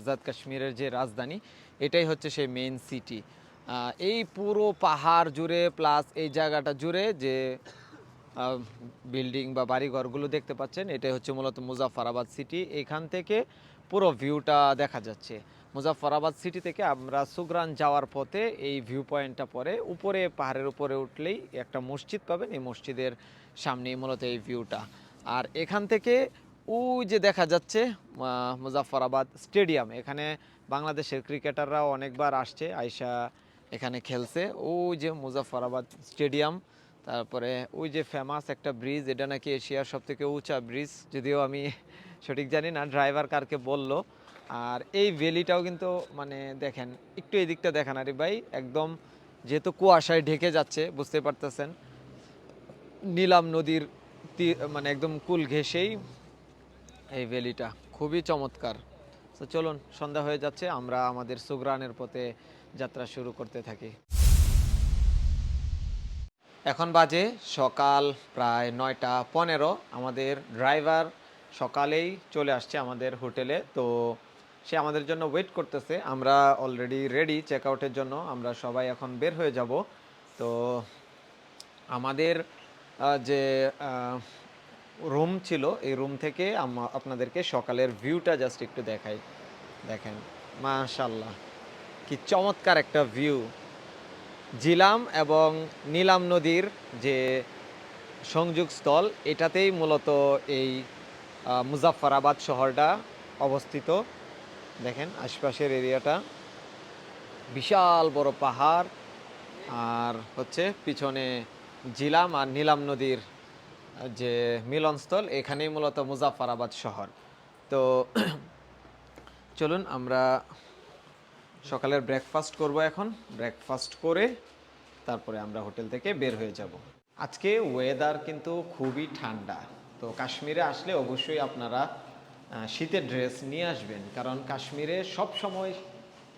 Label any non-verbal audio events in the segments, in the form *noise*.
আজাদ কাশ্মীরের যে রাজধানী, এটাই হচ্ছে সেই মেইন সিটি এই পুরো পাহাড় জুড়ে প্লাস এই জায়গাটা জুড়ে যে বিল্ডিং বা বাড়িঘরগুলো দেখতে পাচ্ছেন, এটাই হচ্ছে মূলত মুজাফরাবাদ সিটি এখান থেকে পুরো ভিউটা দেখা যাচ্ছে। মুজাফরাবাদ সিটি থেকে আমরা সুগ্রান যাওয়ার পথে এই ভিউ পয়েন্টটা পরে উপরে, পাহাড়ের উপরে উঠলেই একটা মসজিদ পাবেন, এই মসজিদের সামনেই মূলত এই ভিউটা আর এখান থেকে ওই যে দেখা যাচ্ছে আহ, মুজাফফরাবাদ স্টেডিয়াম এখানে বাংলাদেশের ক্রিকেটাররাও অনেকবার আসছে আয়সা এখানে খেলছে। ওই যে মুজাফফরাবাদ স্টেডিয়াম তারপরে ওই যে ফেমাস একটা ব্রিজ এটা নাকি এশিয়ার সব থেকে উঁচা ব্রিজ যদিও আমি সঠিক জানি না ড্রাইভার কারকে বলল। আর এই ভ্যালিটাও কিন্তু মানে দেখেন একটু এই দিকটা দেখেন আরে ভাই একদম যেহেতু কুয়াশায় ঢেকে যাচ্ছে বুঝতে পারতেছেন। নীলাম নদীর মানে একদম কুল ঘেঁষেই এই ভ্যালিটা খুবই চমৎকার। তো চলুন, সন্ধ্যা হয়ে যাচ্ছে, আমরা আমাদের সুগ্রানের পথে যাত্রা শুরু করতে থাকি। এখন বাজে সকাল প্রায় নয়টা পনেরো। আমাদের ড্রাইভার সকালেই চলে আসছে আমাদের হোটেলে, তো সে আমাদের জন্য ওয়েট করতেছে। আমরা অলরেডি রেডি চেক আউটের জন্য, আমরা সবাই এখন বের হয়ে যাব। তো আমাদের যে রুম ছিল এই রুম থেকে আপনাদেরকে সকালের ভিউটা জাস্ট একটু দেখাই। দেখেন মাশাল্লাহ কি চমৎকার একটা ভিউ জিলাম এবং নীলাম নদীর যে সংযোগ স্থল এটাতেই মূলত এই আহ, মুজাফফরাবাদ শহরটা অবস্থিত। দেখেন আশপাশের এরিয়াটা বিশাল বড় পাহাড়। আর হচ্ছে পিছনে জিলাম আর নীলাম নদীর যে মিলনস্থল, এখানেই মূলত মুজাফফরাবাদ শহর। তো *clears throat* চলুন আমরা সকালের ব্রেকফাস্ট করব এখন। ব্রেকফাস্ট করে তারপরে আমরা হোটেল থেকে বের হয়ে যাব। আজকে ওয়েদার কিন্তু খুবই ঠান্ডা। তো কাশ্মীরে আসলে অবশ্যই আপনারা শীতের ড্রেস নিয়ে আসবেন। কারণ কাশ্মীরে সব সময়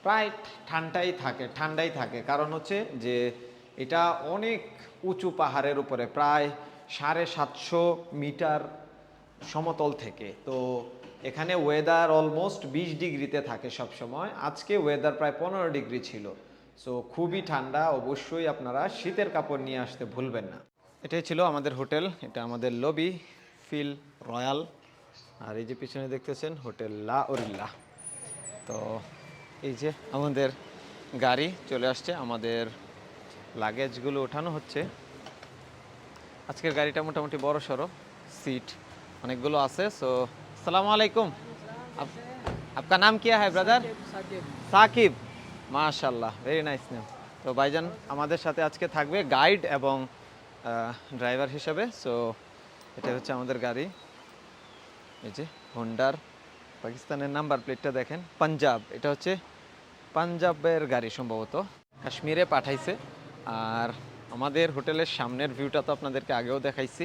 প্রায় ঠান্ডাই থাকে ঠান্ডাই থাকে। কারণ হচ্ছে যে এটা অনেক উঁচু পাহাড়ের উপরে, প্রায় সাড়ে সাতশো মিটার সমতল থেকে। তো এখানে ওয়েদার অলমোস্ট বিশ ডিগ্রিতে থাকে সব সময় আজকে ওয়েদার প্রায় পনেরো ডিগ্রি ছিল। সো খুবই ঠান্ডা। অবশ্যই আপনারা শীতের কাপড় নিয়ে আসতে ভুলবেন না। এটাই ছিল আমাদের হোটেল। এটা আমাদের লবি ফিল রয়্যাল আর এই যে পিছনে দেখতেছেন, হোটেল লা ওরিল্লা তো এই যে আমাদের গাড়ি চলে আসছে। আমাদের লাগেজগুলো ওঠানো হচ্ছে। আজকের গাড়িটা মোটামুটি বড় সড়ো সিট অনেকগুলো আছে সো আসসালামু আলাইকুম। আপনার নাম কি হ্যাঁ ব্রাদার সাকিব। মাশাল্লাহ ভেরি নাইস নেম তো ভাইজান আমাদের সাথে আজকে থাকবে গাইড এবং ড্রাইভার হিসাবে সো এটা হচ্ছে আমাদের গাড়ি। এই যে হোন্ডার পাকিস্তানের নাম্বার প্লেটটা দেখেন পাঞ্জাব এটা হচ্ছে পাঞ্জাবের গাড়ি সম্ভবত। কাশ্মীরে পাঠাইছে আর আমাদের হোটেলের সামনের ভিউটা তো আপনাদেরকে আগেও দেখাইছি।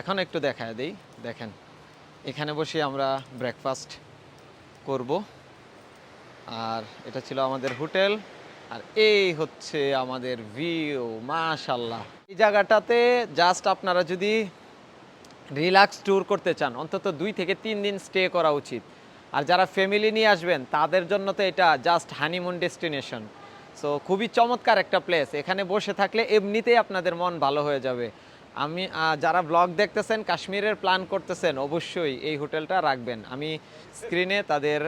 এখন একটু দেখায় দেই। দেখেন, এখানে বসে আমরা ব্রেকফাস্ট করব। আর এটা ছিল আমাদের হোটেল। আর এই হচ্ছে আমাদের ভিউ মাশাল্লাহ এই জায়গাটাতে জাস্ট আপনারা যদি রিল্যাক্স ট্যুর করতে চান, অন্তত দুই থেকে তিন দিন স্টে করা উচিত। আর যারা ফ্যামিলি নিয়ে আসবেন, তাদের জন্য তো এটা জাস্ট হানিমুন ডেস্টিনেশন সো খুবই চমৎকার একটা প্লেস এখানে বসে থাকলে এমনিতেই আপনাদের মন ভালো হয়ে যাবে। আমি যারা ব্লগ দেখতেছেন, কাশ্মীরের প্ল্যান করতেছেন, অবশ্যই এই হোটেলটা রাখবেন। আমি স্ক্রিনে তাদের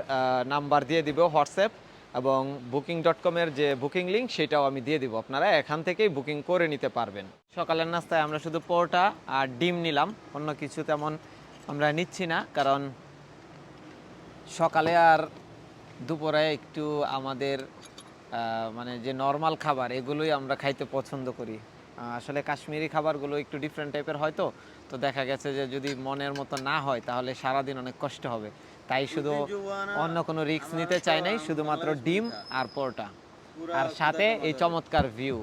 নাম্বার দিয়ে দিব হোয়াটসঅ্যাপ এবং বুকিং ডট কমের যে বুকিং লিঙ্ক সেটাও আমি দিয়ে দিব। আপনারা এখান থেকেই বুকিং করে নিতে পারবেন। সকালের নাস্তায় আমরা শুধু পরোটা আর ডিম নিলাম। অন্য কিছু তেমন আমরা নিচ্ছি না, কারণ সকালে আর দুপুরে একটু আমাদের মানে যে নর্মাল খাবার এগুলোই আমরা খাইতে পছন্দ করি। আসলে কাশ্মীরি খাবারগুলো একটু ডিফারেন্ট টাইপের হয়তো তো দেখা গেছে যে যদি মনের মতো না হয় তাহলে সারাদিন অনেক কষ্ট হবে। তাই শুধু অন্য কোনো রিক্স নিতে চাই নাই শুধুমাত্র ডিম আর পরোটা। আর সাথে এই চমৎকার ভিউ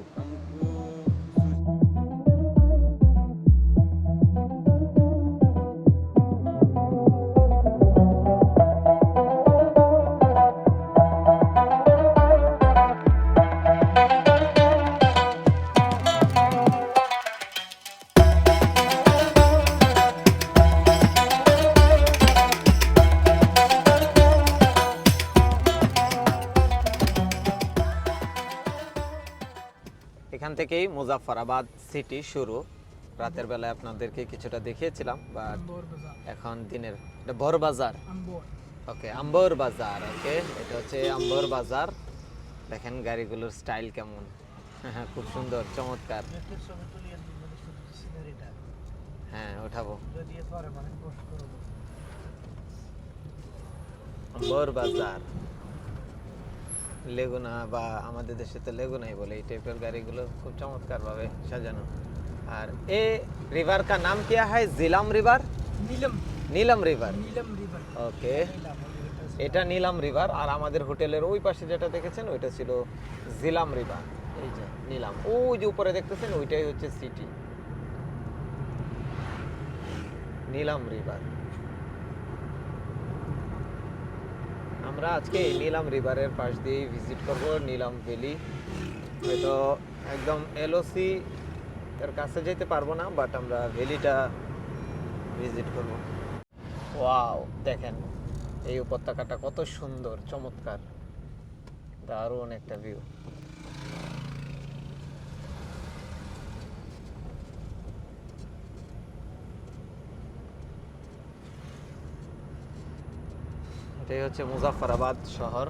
এখান থেকেই মুজাফরাবাদ সিটি শুরু। রাতের বেলায় আপনাদেরকে কিছুটা দেখিয়েছিলাম বা এখন দিনের এটা বড় বাজার। ওকে আম্বর বাজার ওকে এটা হচ্ছে আম্বর বাজার। দেখেন গাড়িগুলোর স্টাইল কেমন। হ্যাঁ *laughs* খুব সুন্দর চমৎকার। হ্যাঁ ওঠাবো আম্বর বাজার। লেগুনা বা আমাদের দেশে তো লেগুনাই বলে এই টাইপের গাড়িগুলো খুব চমৎকারভাবে সাজানো। আর এ রিভার কা নাম কি হয়? Jhelum river Neelum Neelum river Neelum river okay এটা নীলম রিভার আর আমাদের হোটেলের ওই পাশে যেটা দেখেছেন ওইটা ছিল জিলাম রিভার এই যে নীলম ওই যে উপরে দেখতেছেন ওইটাই হচ্ছে সিটি নীলম রিভার আমরা আজকে নিলাম রিভারের পাশ দিয়ে ভিজিট করব, নিলাম ভ্যালি হয়তো একদম এলওসি এর কাছে যেতে পারব না বাট আমরা ভ্যালিটা ভিজিট করব। ওয়াও দেখেন, এই উপত্যকাটা কত সুন্দর, চমৎকার। দারুণ একটা ভিউ এটাই হচ্ছে মুজাফরাবাদ শহর।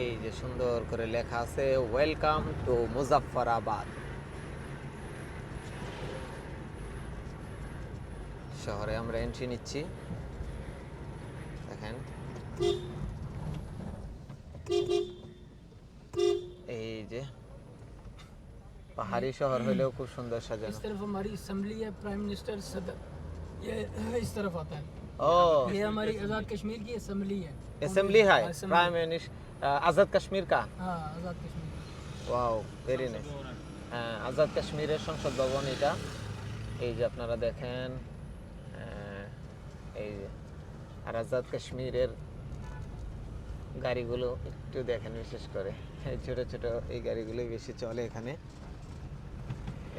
এই যে সুন্দর করে লেখা আছে ওয়েলকাম টু মুজাফফরাবাদ। শহরে আমরা এন্ট্রি নিচ্ছি দেখেন এই যে পাহাড়ি শহর হলেও খুব সুন্দর সাজানো इस तरफ हमारी असम्बली है प्राइम मिनिस्टर सदर ये इस तरफ आता है ও ये हमारी आज़ाद कश्मीर की असम्बली है असेंबली है Assembly। Prime minister Azad Kashmir का हाँ Azad Kashmir wow very nice হ্যাঁ আজাদ কাশ্মীরের সংসদ ভবন এটা এই যে আপনারা দেখেন আহ, এই যে আর আজাদ কাশ্মীরের গাড়িগুলো একটু দেখেন বিশেষ করে এই ছোট ছোট এই গাড়িগুলোই বেশি চলে এখানে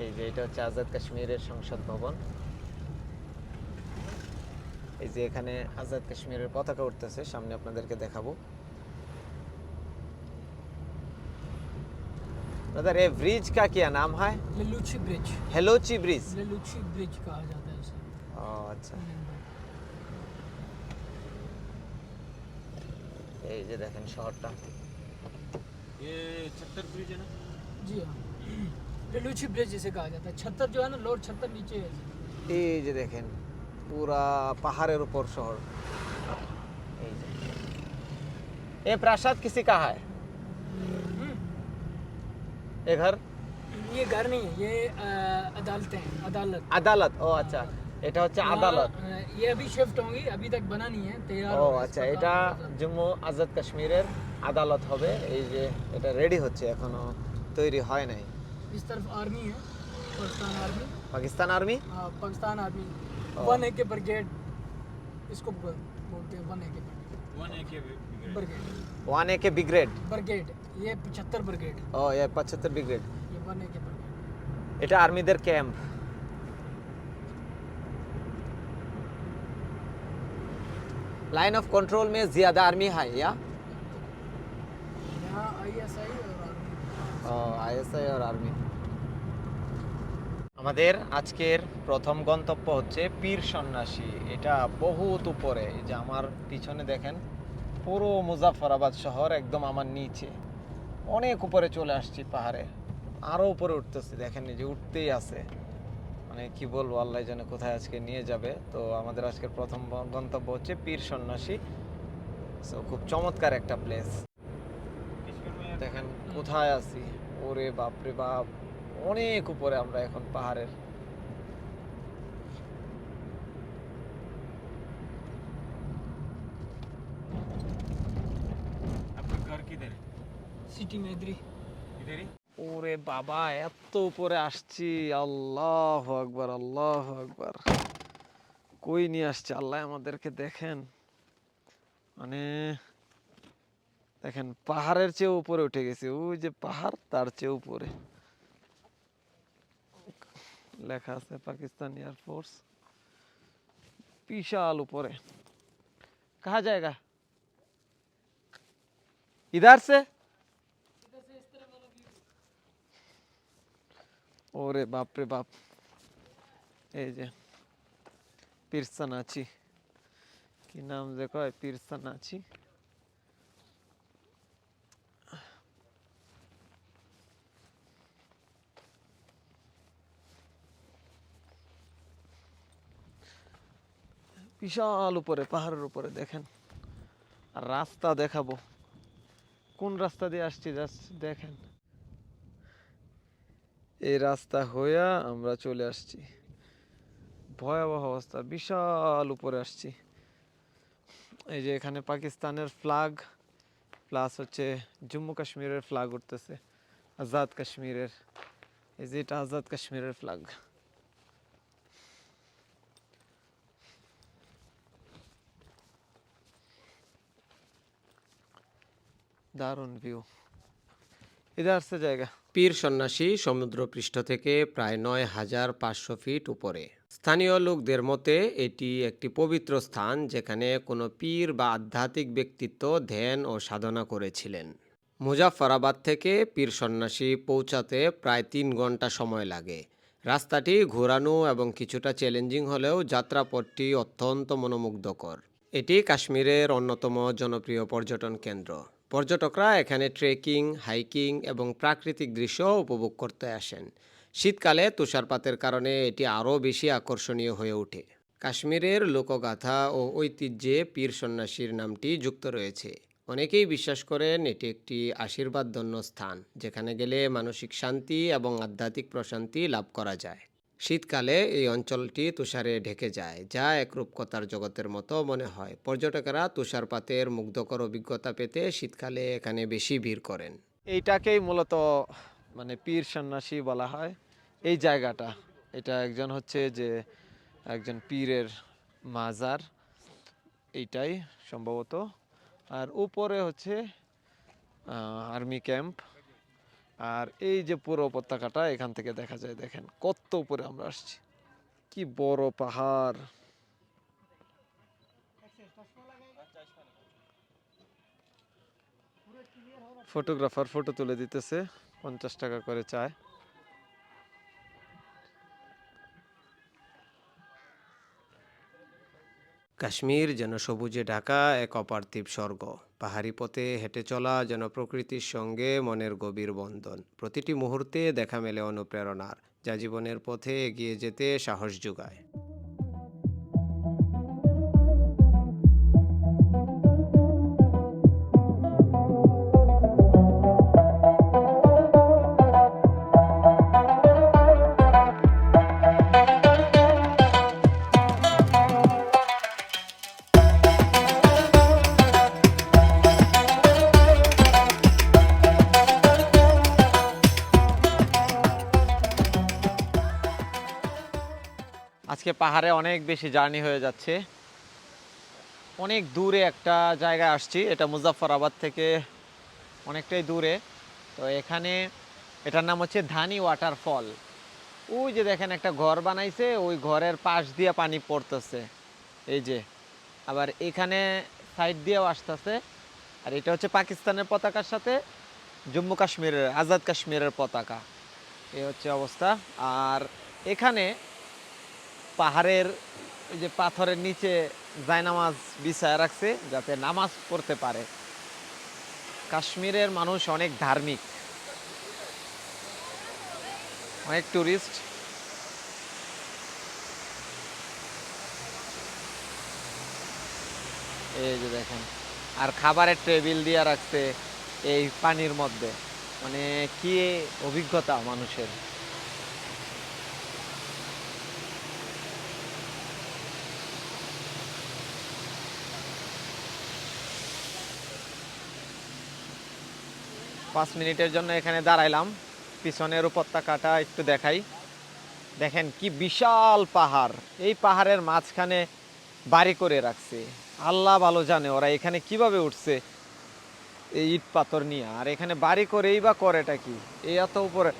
এই যে এটা হচ্ছে আজাদ কাশ্মীরের সংসদ ভবন এই যে এখানে আজাদ কাশ্মীরের পতাকা উঠতেছে সামনে আপনাদেরকে দেখাবো ब्रदर ये ब्रिज का क्या नाम है ललूची ब्रिज हेलोची ब्रिज ललूची ब्रिज कहा जाता है उसे ও আচ্ছা এই যে দেখেন শহরটা जी हाँ ललूची ब्रिज जिसे कहा जाता है छत्तर जो है ना लोअर छत्तर नीचे है এই যে দেখেন পুরা পাহাড়ের উপর শহর এই যে ये प्रासाद किसी का है ये घर ये घर नहीं है ये अ, अदालतें हैं अदालत আদালত ও আচ্ছা এটা হচ্ছে আদালত यहाँ, अ, ये अभी शिफ्ट होंगी अभी तक बना नहीं है तैयार ও हो गया, আচ্ছা इसका এটা काम हो गया। জম্মু আজাদ কাশ্মীরের আদালত হবে এই যে এটা রেডি হচ্ছে এখনো তৈরি হয় নাই इस तरफ आर्मी है पाकिस्तान आर्मी পাকিস্তান আর্মি हाँ पाकिस्तान आर्मी हाँ। वन ए के ब्रिगेड इसको बोल- बोलते हैं one A K brigade one A K brigade brigade ये पचहत्तर ब्रिगेड ও এ পঁচাত্তর ব্রিগেড ये वन ए के ब्रिगेड এটা আর্মিদের ক্যাম্প लाइन ऑफ कंट्रोल में ज्यादा आर्मी है या यहाँ आई एस आई और आर्मी আইএসআই আর আর্মি আমাদের আজকের প্রথম গন্তব্য হচ্ছে পীর সন্ন্যাসী। এটা বহুত উপরে। যে আমার পিছনে দেখেন, পুরো মুজাফরাবাদ শহর একদম আমার নিচে। অনেক উপরে চলে আসছি পাহাড়ে। আরও উপরে উঠতেছি। দেখেন যে উঠতেই আছে। মানে কি বলব, আল্লাহ যেন কোথায় আজকে নিয়ে যাবে। তো আমাদের আজকের প্রথম গন্তব্য হচ্ছে পীর সন্ন্যাসী। সো খুব চমৎকার একটা প্লেস দেখেন কোথায় আছি। ওরে বাপরে বাপ। অনেক উপরে আমরা এখন পাহাড়ের। সিটি ওরে বাবা এত উপরে আসছি। আল্লাহ আকবার আল্লাহ আকবার। কই নিয়ে আসছে? আল্লাহ আমাদেরকে দেখেন। মানে দেখেন পাহাড়ের চেয়ে উপরে উঠে গেছে। ওই যে পাহাড় তার চেয়ে উপরে। লেখা আছে পাকিস্তান এয়ারফোর্স বিশাল উপরে কাহা জায়গা इधर से ওরে বাপ রে বাপ এই যে পীরসানাচি কি নাম যে কয় পীরসানাচি বিশাল উপরে, পাহাড়ের উপরে, দেখেন। আর রাস্তা দেখাবো। কোন রাস্তা দিয়ে আসছি, জাস্ট দেখেন। এই রাস্তা হইয়া আমরা চলে আসছি। ভয়াবহ অবস্থা, বিশাল উপরে আসছি। এই যে এখানে পাকিস্তানের ফ্লাগ প্লাস হচ্ছে জম্মু কাশ্মীরের ফ্লাগ উঠতেছে, আজাদ কাশ্মীরের। এই যে এটা আজাদ কাশ্মীরের ফ্ল্যাগ দারুণ ভিউ ইধার সে জায়গা। পীর সন্ন্যাসী সমুদ্রপৃষ্ঠ থেকে প্রায় নয় হাজার পাঁচশো ফিট উপরে। স্থানীয় লোকদের মতে, এটি একটি পবিত্র স্থান যেখানে কোনো পীর বা আধ্যাত্মিক ব্যক্তিত্ব ধ্যান ও সাধনা করেছিলেন। মুজাফরাবাদ থেকে পীর সন্ন্যাসী পৌঁছাতে প্রায় তিন ঘণ্টা সময় লাগে। রাস্তাটি ঘোরানো এবং কিছুটা চ্যালেঞ্জিং হলেও যাত্রাপথটি অত্যন্ত মনোমুগ্ধকর। এটি কাশ্মীরের অন্যতম জনপ্রিয় পর্যটন কেন্দ্র। পর্যটকরা এখানে ট্রেকিং হাইকিং এবং প্রাকৃতিক দৃশ্য উপভোগ করতে আসেন। শীতকালে তুষারপাতের কারণে এটি আরও বেশি আকর্ষণীয় হয়ে ওঠে। কাশ্মীরের লোকগাথা ও ঐতিহ্যে পীর সন্ন্যাসীর নামটি যুক্ত রয়েছে। অনেকেই বিশ্বাস করেন এটি একটি আশীর্বাদধন্য স্থান, যেখানে গেলে মানসিক শান্তি এবং আধ্যাত্মিক প্রশান্তি লাভ করা যায়। শীতকালে এই অঞ্চলটি তুষারে ঢেকে যায়, যা এক রূপকথার জগতের মতো মনে হয়। পর্যটকেরা তুষারপাতের মুগ্ধকর অভিজ্ঞতা পেতে শীতকালে এখানে বেশি ভিড় করেন। এইটাকেই মূলত মানে পীর সন্ন্যাসী বলা হয়। এই জায়গাটা, এটা একজন হচ্ছে যে, একজন পীরের মাজার, এইটাই সম্ভবত। আর উপরে হচ্ছে আর্মি ক্যাম্প। আর এই যে পুরো উপত্যকাটা, এখান থেকে দেখা যায়, দেখেন কত উপরে আমরা আসছি। কি বড় পাহাড়। ফটোগ্রাফার ফটো তুলে দিতেছে, পঞ্চাশ টাকা করে চায়। কাশ্মীর যেন সবুজে ঢাকা, এক অপার্থিব স্বর্গ। পাহাড়ি পথে হেঁটে চলা যেন প্রকৃতির সঙ্গে মনের গভীর বন্ধন। প্রতিটি মুহূর্তে দেখা মেলে অনুপ্রেরণার, যা জীবনের পথে এগিয়ে যেতে সাহস যোগায়। আজকে পাহাড়ে অনেক বেশি জার্নি হয়ে যাচ্ছে। অনেক দূরে একটা জায়গায় আসছি, এটা মুজাফফরাবাদ থেকে অনেকটাই দূরে। তো এখানে এটার নাম হচ্ছে ধানি ওয়াটারফল। ওই যে দেখেন একটা ঘর বানাইছে, ওই ঘরের পাশ দিয়ে পানি পড়তেছে। এই যে, আবার এখানে সাইড দিয়েও আসতেছে। আর এটা হচ্ছে পাকিস্তানের পতাকার সাথে জম্মু কাশ্মীরের, আজাদ কাশ্মীরের পতাকা। এই হচ্ছে অবস্থা। আর এখানে পাহাড়ের, ওই যে পাথরের নিচে জায়নামাজ বিছায় রাখছে যাতে নামাজ পড়তে পারে। কাশ্মীরের মানুষ অনেক ধার্মিক। অনেক টুরিস্ট। এই যে দেখেন, আর খাবারের টেবিল দিয়ে রাখছে এই পানির মধ্যে। মানে কি অভিজ্ঞতা মানুষের। পাঁচ মিনিটের জন্য এখানে দাঁড়াইলাম। পিছনের উপত্যকাটা একটু দেখাই। দেখেন কি বিশাল পাহাড়। এই পাহাড়ের মাঝখানে বাড়ি করে রাখছে। আল্লাহ ভালো জানে ওরা এখানে কীভাবে উঠছে এই ইট পাথর নিয়ে। আর এখানে বাড়ি করেই বা করেটা কি? এই এত উপরে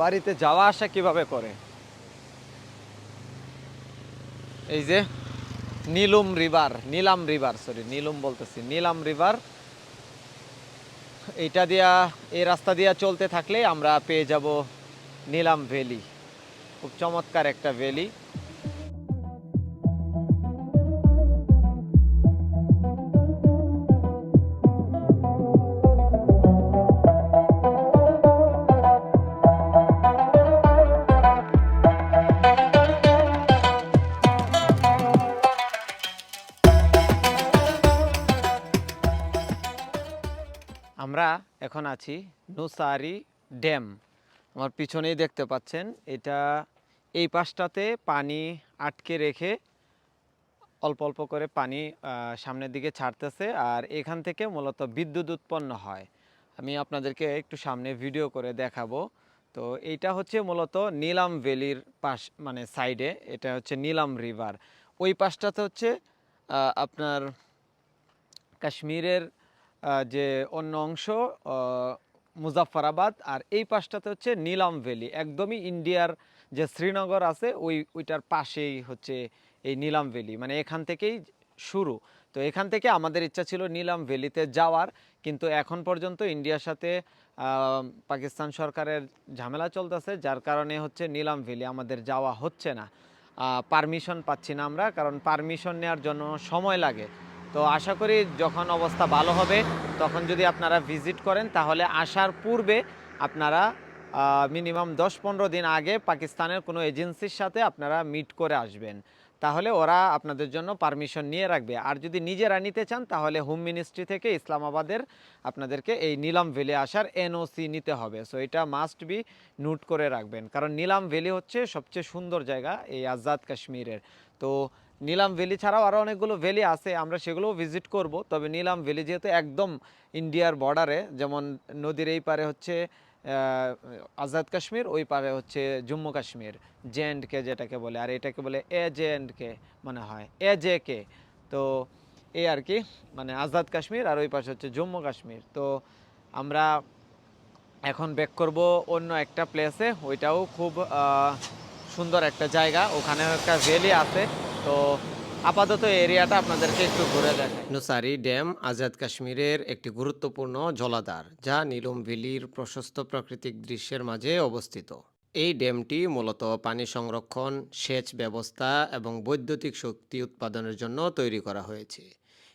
বাড়িতে যাওয়া আসা কীভাবে করে? এই যে Neelum river, Neelum river sorry Neelum বলতেছি। নীলাম রিভার এইটা দিয়া, এই রাস্তা দিয়া চলতে থাকলে আমরা পেয়ে যাব নিলাম ভ্যালি। খুব চমৎকার একটা ভ্যালি। এখন আছি নুসারি ড্যাম। আমার পিছনেই দেখতে পাচ্ছেন, এটা এই পাশটাতে পানি আটকে রেখে অল্প অল্প করে পানি সামনের দিকে ছাড়তেছে আর এখান থেকে মূলত বিদ্যুৎ উৎপন্ন হয়। আমি আপনাদেরকে একটু সামনে ভিডিও করে দেখাবো। তো এইটা হচ্ছে মূলত নীলাম ভ্যালির পাশ মানে সাইডে, এটা হচ্ছে নীলাম রিভার। ওই পাশটাতে হচ্ছে আপনার কাশ্মীরের যে অন্য অংশ আহ, মুজাফফরাবাদ আর এই পাশটাতে হচ্ছে নীলাম ভ্যালি। একদমই ইন্ডিয়ার যে শ্রীনগর আছে ওই ওইটার পাশেই হচ্ছে এই নীলাম ভ্যালি। মানে এখান থেকেই শুরু। তো এখান থেকে আমাদের ইচ্ছা ছিল নীলাম ভ্যালিতে যাওয়ার কিন্তু এখন পর্যন্ত ইন্ডিয়ার সাথে পাকিস্তান সরকারের ঝামেলা চলতেছে যার কারণে হচ্ছে নীলাম ভ্যালি আমাদের যাওয়া হচ্ছে না। পারমিশন পাচ্ছি না আমরা কারণ পারমিশন নেওয়ার জন্য সময় লাগে। তো আশা করি যখন অবস্থা ভালো হবে, তখন যদি আপনারা ভিজিট করেন, তাহলে আসার পূর্বে আপনারা মিনিমাম দশ পনেরো দিন আগে পাকিস্তানের কোনো এজেন্সির সাথে আপনারা মিট করে আসবেন। তাহলে ওরা আপনাদের জন্য পারমিশন নিয়ে রাখবে। আর যদি নিজেরা নিতে চান, তাহলে হোম মিনিস্ট্রি থেকে ইসলামাবাদের আপনাদেরকে এই নিলাম ভ্যালি আসার এনওসি নিতে হবে। সো এটা মাস্ট বি নোট করে রাখবেন। কারণ নিলাম ভ্যালি হচ্ছে সবচেয়ে সুন্দর জায়গা এই আজাদ কাশ্মীরের। তো নিলাম ভ্যালি ছাড়াও আরও অনেকগুলো ভ্যালি আছে, আমরা সেগুলোও ভিজিট করব। তবে নিলাম ভ্যালি যেহেতু একদম ইন্ডিয়ার বর্ডারে যেমন নদীর এই পারে হচ্ছে আজাদ কাশ্মীর, ওই পারে হচ্ছে Jammu Kashmir J and K যেটাকে বলে, আর এটাকে বলে এ জে অ্যান্ড কে মনে হয় এ জে কে তো এই আর কি মানে আজাদ কাশ্মীর আর ওই পাশে হচ্ছে জম্মু কাশ্মীর। তো আমরা এখন ব্যাক করব অন্য একটা প্লেসে ওইটাও খুব সুন্দর একটা জায়গা। ওখানে একটা ভ্যালি আছে। তো আপাতত এরিয়াটা আপনাদেরকে একটু ঘুরে দেখাই। নুসারি ড্যাম আজাদ কাশ্মীরের একটি গুরুত্বপূর্ণ জলাধার, যা নীলম প্রশস্ত প্রাকৃতিক দৃশ্যের মাঝে অবস্থিত। এই ড্যামটি মূলত পানি সংরক্ষণ, সেচ ব্যবস্থা এবং বৈদ্যুতিক শক্তি উৎপাদনের জন্য তৈরি করা হয়েছে।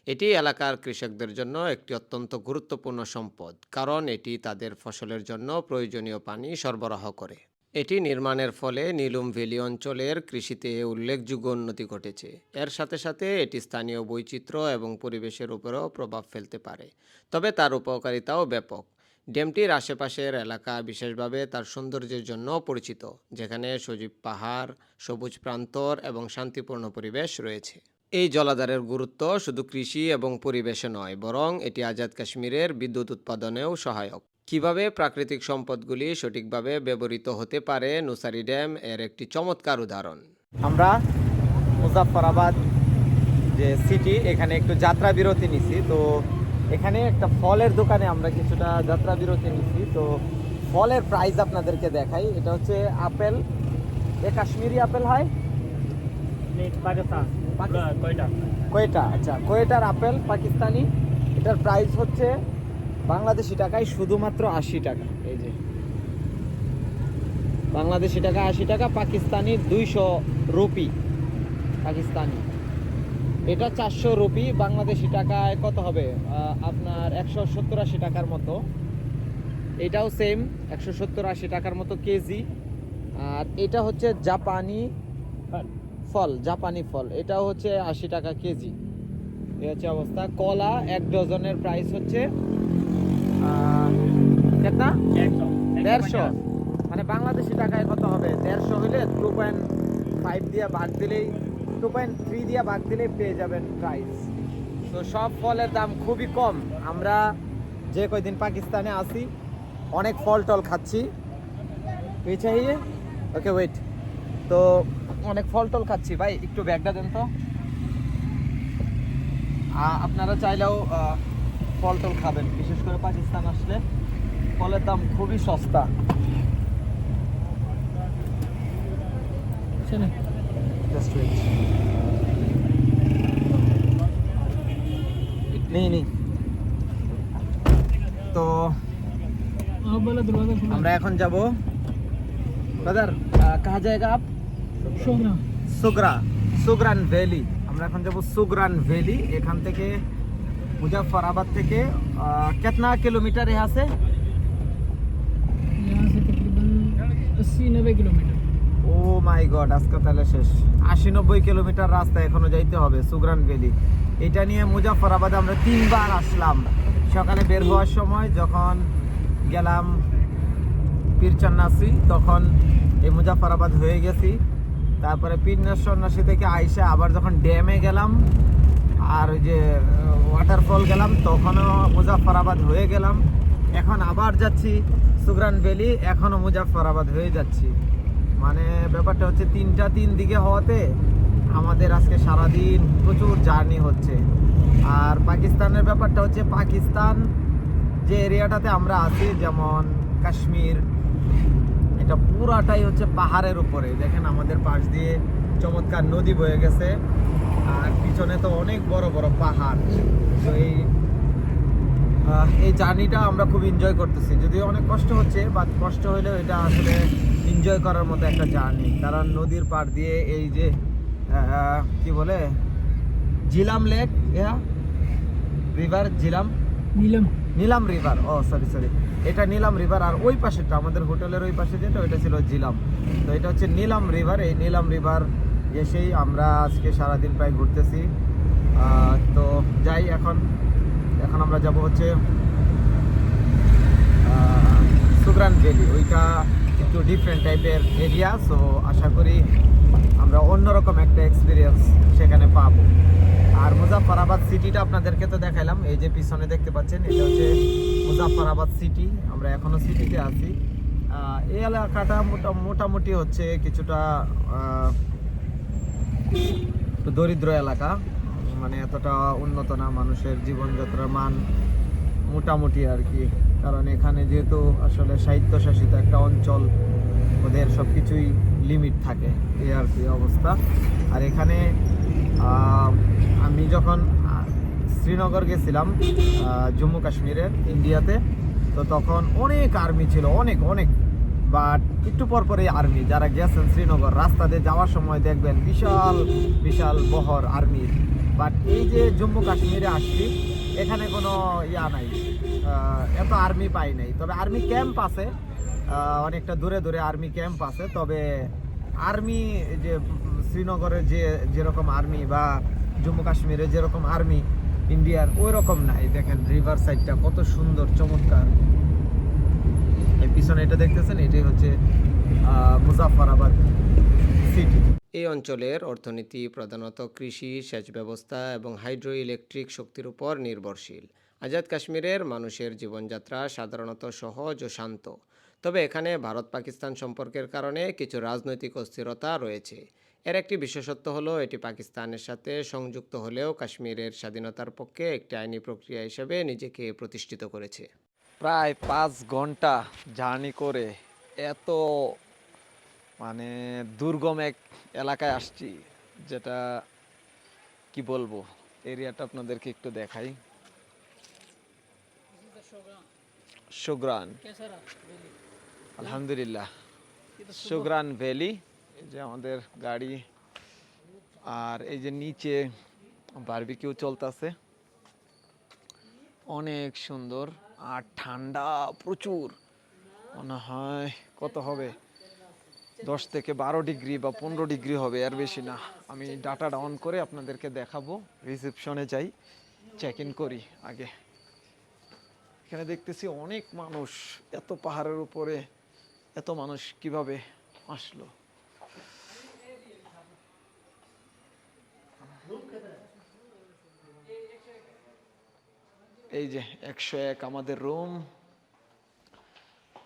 এটি এলাকার কৃষকদের জন্য একটি অত্যন্ত গুরুত্বপূর্ণ সম্পদ, কারণ এটি তাদের ফসলের জন্য প্রয়োজনীয় পানি সরবরাহ করে। এটি নির্মাণের ফলে নীলুম ভ্যালি অঞ্চলের কৃষিতে উল্লেখযোগ্য উন্নতি ঘটেছে। এর সাথে সাথে এটি স্থানীয় বৈচিত্র্য এবং পরিবেশের উপরেও প্রভাব ফেলতে পারে। তবে তার উপকারিতাও ব্যাপক। ড্যামটির আশেপাশের এলাকা বিশেষভাবে তার সৌন্দর্যের জন্য পরিচিত, যেখানে সজীব পাহাড়, সবুজ প্রান্তর এবং শান্তিপূর্ণ পরিবেশ রয়েছে। এই জলাধারের গুরুত্ব শুধু কৃষি এবং পরিবেশে নয়, বরং এটি আজাদ কাশ্মীরের বিদ্যুৎ উৎপাদনেও সহায়ক। কীভাবে প্রাকৃতিক সম্পদগুলি সঠিকভাবে ব্যবহৃত হতে পারে? নুসারি ড্যাম এর একটি চমৎকার উদাহরণ। আমরা মুজাফরাবাদ যে সিটি এখানে একটু যাত্রা বিরতি নিছি। তো এখানে একটা ফলের দোকানে আমরা কিছুটা যাত্রা বিরতি নিছি। তো ফলের প্রাইস আপনাদেরকে দেখাই। এটা হচ্ছে আপেল। এ কাশ্মীরি আপেল হয়? কয়টা? আচ্ছা কয়েটার আপেল পাকিস্তানি? এটার প্রাইস হচ্ছে বাংলাদেশি টাকায় শুধুমাত্র আশি টাকা এই যে। বাংলাদেশি টাকা আশি টাকা পাকিস্তানি দুইশো রুপি পাকিস্তানি। এটা চারশো রুপি বাংলাদেশি টাকায় কত হবে? আপনার একশো সত্তর আশি টাকার মতো। এটাও সেম একশো সত্তর আশি টাকার মতো কেজি আর এটা হচ্ছে জাপানি ফল। জাপানি ফল। এটাও হচ্ছে আশি টাকা কেজি এই হচ্ছে অবস্থা। কলা এক ডজনের প্রাইস হচ্ছে কেতনা দেড়শো? মানে বাংলাদেশি টাকায় কত হবে? দেড়শো হলে টু পয়েন্ট ফাইভ দিয়ে ভাগ দিলেই টু পয়েন্ট থ্রি দিয়ে ভাগ দিলেই পেয়ে যাবেন প্রাইস তো সব ফলের দাম খুবই কম। আমরা যে কয়দিন পাকিস্তানে আসি অনেক ফল টল খাচ্ছি। চাইয়ে ওকে ওয়েট তো অনেক ফল টল খাচ্ছি। ভাই একটু ব্যাগটা দেন তো। আপনারা চাইলেও ফল টল খাবেন বিশেষ করে পাকিস্তান আসলে ফলের দাম খুবই সস্তা। নেই তো আমরা এখন যাব ব্রাদার কাহা জায়গা আপ? সুগরা সুগরান ভ্যালি। আমরা এখন যাব সুগ্রান ভ্যালি এখান থেকে মুজাফরাবাদ থেকে কিতনা কিলোমিটার यहाँ से यहाँ से तकरीबन अस्सी नब्बे किलोमीटर ও মাই গড আজকে তাহলে শেষ আশি নব্বই কিলোমিটার রাস্তা এখনো যাইতে হবে সুগ্রান ভ্যালি এটা নিয়ে মুজাফরাবাদে আমরা তিনবার আসলাম সকালে বের হওয়ার সময় যখন গেলাম পীরচন্নাসি তখন এই মুজাফরাবাদ হয়ে গেছি তারপরে পীরনাথ সন্ন্যাসী থেকে আইসা আবার যখন ড্যামে গেলাম আর ওই যে ওয়াটারফল গেলাম, তখনও মুজাফরাবাদ হয়ে গেলাম। এখন আবার যাচ্ছি সুগ্রান ভ্যালি, এখনও মুজাফরাবাদ হয়ে যাচ্ছি। মানে ব্যাপারটা হচ্ছে, তিনটা তিন দিকে হওয়াতে আমাদের আজকে সারাদিন প্রচুর জার্নি হচ্ছে। আর পাকিস্তানের ব্যাপারটা হচ্ছে, পাকিস্তান যে এরিয়াটাতে আমরা আছি, যেমন কাশ্মীর, এটা পুরাটাই হচ্ছে পাহাড়ের উপরে। দেখেন আমাদের পাশ দিয়ে চমৎকার নদী বয়ে গেছে। আর পিছনে তো অনেক বড় বড় পাহাড়। তো এই এই জার্নিটা আমরা খুব এনজয় করতেছি। যদিও অনেক কষ্ট হচ্ছে বা কষ্ট হইলেও এটা আসলে এনজয় করার মতো একটা জার্নি। কারণ নদীর পাড় দিয়ে এই যে কি বলে? Jhelum lake river Jhelum Neelum. Neelum river ও সরি সরি এটা নীলাম রিভার আর ওই পাশেটা আমাদের হোটেলের ওই পাশে যেটা ওইটা ছিল জিলাম তো এটা হচ্ছে নীলাম রিভার এই নীলাম রিভার এসেই আমরা আজকে সারাদিন প্রায় ঘুরতেছি। তো যাই, এখন এখন আমরা যাব হচ্ছে সুগ্রান ভ্যালি। ওইটা একটু ডিফারেন্ট টাইপের এরিয়া সো আশা করি আমরা অন্যরকম একটা এক্সপিরিয়েন্স সেখানে পাবো। আর মুজাফরাবাদ সিটিটা আপনাদেরকে তো দেখাইলাম, এই যে পিছনে দেখতে পাচ্ছেন, এটা হচ্ছে মুজাফরাবাদ সিটি আমরা এখনও সিটিতে আছি। এই এলাকাটা মোটা, মোটামুটি হচ্ছে কিছুটা দরিদ্র এলাকা। মানে এতটা উন্নত না মানুষের জীবনযাত্রার মান মোটামুটি আর কি। কারণ এখানে যেহেতু আসলে সাহিত্য শাসিত একটা অঞ্চল, ওদের সব কিছুই লিমিট থাকে, এই আর কি অবস্থা। আর এখানে আমি যখন শ্রীনগর গেছিলাম জম্মু কাশ্মীরের, ইন্ডিয়াতে, তো তখন অনেক আর্মি ছিল, অনেক অনেক। বাট একটু পর পরে আর্মি যারা গেছেন শ্রীনগর রাস্তা দিয়ে যাওয়ার সময় দেখবেন বিশাল বিশাল বহর আর্মির বাট এই যে জম্মু কাশ্মীরে আসছি এখানে কোনো ইয়া নাই। এত আর্মি পাই নাই। তবে আর্মি ক্যাম্প আছে। অনেকটা দূরে দূরে আর্মি ক্যাম্প আছে। তবে আর্মি যে উম, শ্রীনগরের যে যেরকম আর্মি বা জম্মু কাশ্মীরে যেরকম আর্মি ইন্ডিয়ার ওই রকম নাই। দেখেন রিভার সাইডটা কত সুন্দর চমৎকার। পিছনে এটা দেখতেছেন, এটাই হচ্ছে মুজাফরাবাদ সিটি এই অঞ্চলের অর্থনীতি প্রধানত কৃষি, সেচ ব্যবস্থা এবং হাইড্রো ইলেকট্রিক শক্তির উপর নির্ভরশীল। আজাদ কাশ্মীরের মানুষের জীবনযাত্রা সাধারণত সহজ ও শান্ত। তবে এখানে ভারত পাকিস্তান সম্পর্কের কারণে কিছু রাজনৈতিক অস্থিরতা রয়েছে। এর একটি বিশেষত্ব হলো, এটি পাকিস্তানের সাথে সংযুক্ত হলেও কাশ্মীরের স্বাধীনতার পক্ষে একটি আইনি প্রক্রিয়া হিসেবে নিজেকে প্রতিষ্ঠিত করেছে। প্রায় পাঁচ ঘণ্টা জার্নি করে এত মানে দুর্গম এক এলাকায় আসছি, যেটা কি বলব, এরিয়াটা আপনাদেরকে একটু দেখাই। সুগ্রান। আলহামদুলিল্লাহ। সুগ্রান ভ্যালি, যে আমাদের গাড়ি, আর এই যে নিচে বারবিকিউ চলতেছে। অনেক সুন্দর। আর ঠান্ডা প্রচুর। মনে হয় কত হবে? দশ থেকে বারো ডিগ্রি বা পনেরো ডিগ্রি হবে আর বেশি না। আমি ডাটাটা অন করে আপনাদেরকে দেখাবো, রিসেপশনে যাই চেক ইন করি আগে। এখানে দেখতেছি অনেক মানুষ, এত পাহাড়ের উপরে এত মানুষ কীভাবে আসলো? এই যে একশো এক আমাদের রুম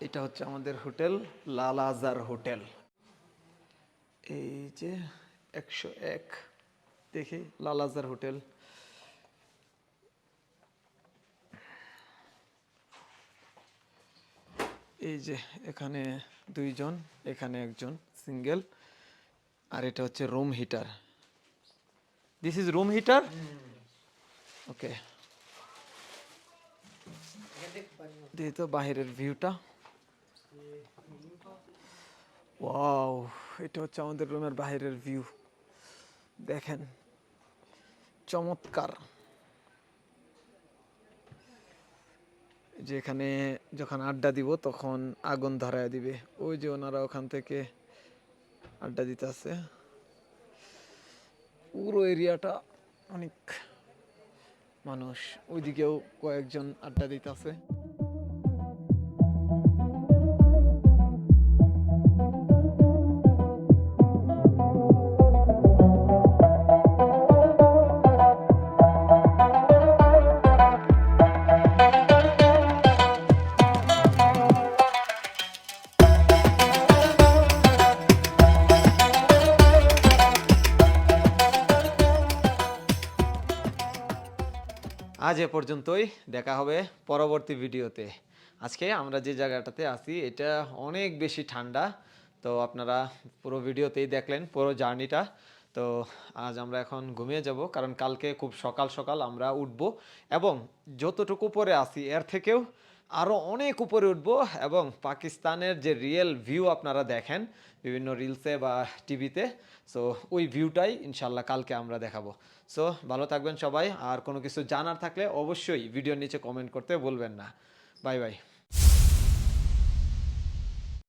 এটা হচ্ছে আমাদের হোটেল লালাজার হোটেল। এই যে একশো এক দেখি লালাজার হোটেল। এই যে এখানে দুইজন এখানে একজন সিঙ্গেল আর এটা হচ্ছে room heater. This is room heater okay দেখি তো বাহিরের ভিউটা ওয়াও এটা হচ্ছে আমাদের রুমের বাইরের ভিউ দেখেন, চমৎকার। যেখানে যখন আড্ডা দিব, তখন আগুন ধরায় দিবে। ওই যে ওনারা ওখান থেকে আড্ডা দিতে আছে পুরো এরিয়াটা অনেক মানুষ। ওইদিকেও কয়েকজন আড্ডা দিতে আজ এ পর্যন্তই। দেখা হবে পরবর্তী ভিডিওতে। আজকে আমরা যে জায়গাটাতে আছি, এটা অনেক বেশি ঠান্ডা। তো আপনারা পুরো ভিডিওতেই দেখলেন, পুরো জার্নিটা। তো আজ আমরা এখন ঘুমিয়ে যাব, কারণ কালকে খুব সকাল সকাল আমরা উঠব। এবং যতটুকু পরে আসি এর থেকেও আরও অনেক উপরে উঠব এবং পাকিস্তানের যে রিয়েল ভিউ আপনারা দেখেন, বিভিন্ন রিলসে বা টিভিতে সো ওই ভিউটাই ইনশাল্লাহ কালকে আমরা দেখাবো। সো ভালো থাকবেন সবাই, আর কোনো কিছু জানার থাকলে অবশ্যই ভিডিওর নিচে কমেন্ট করতে বলবেন না। Bye bye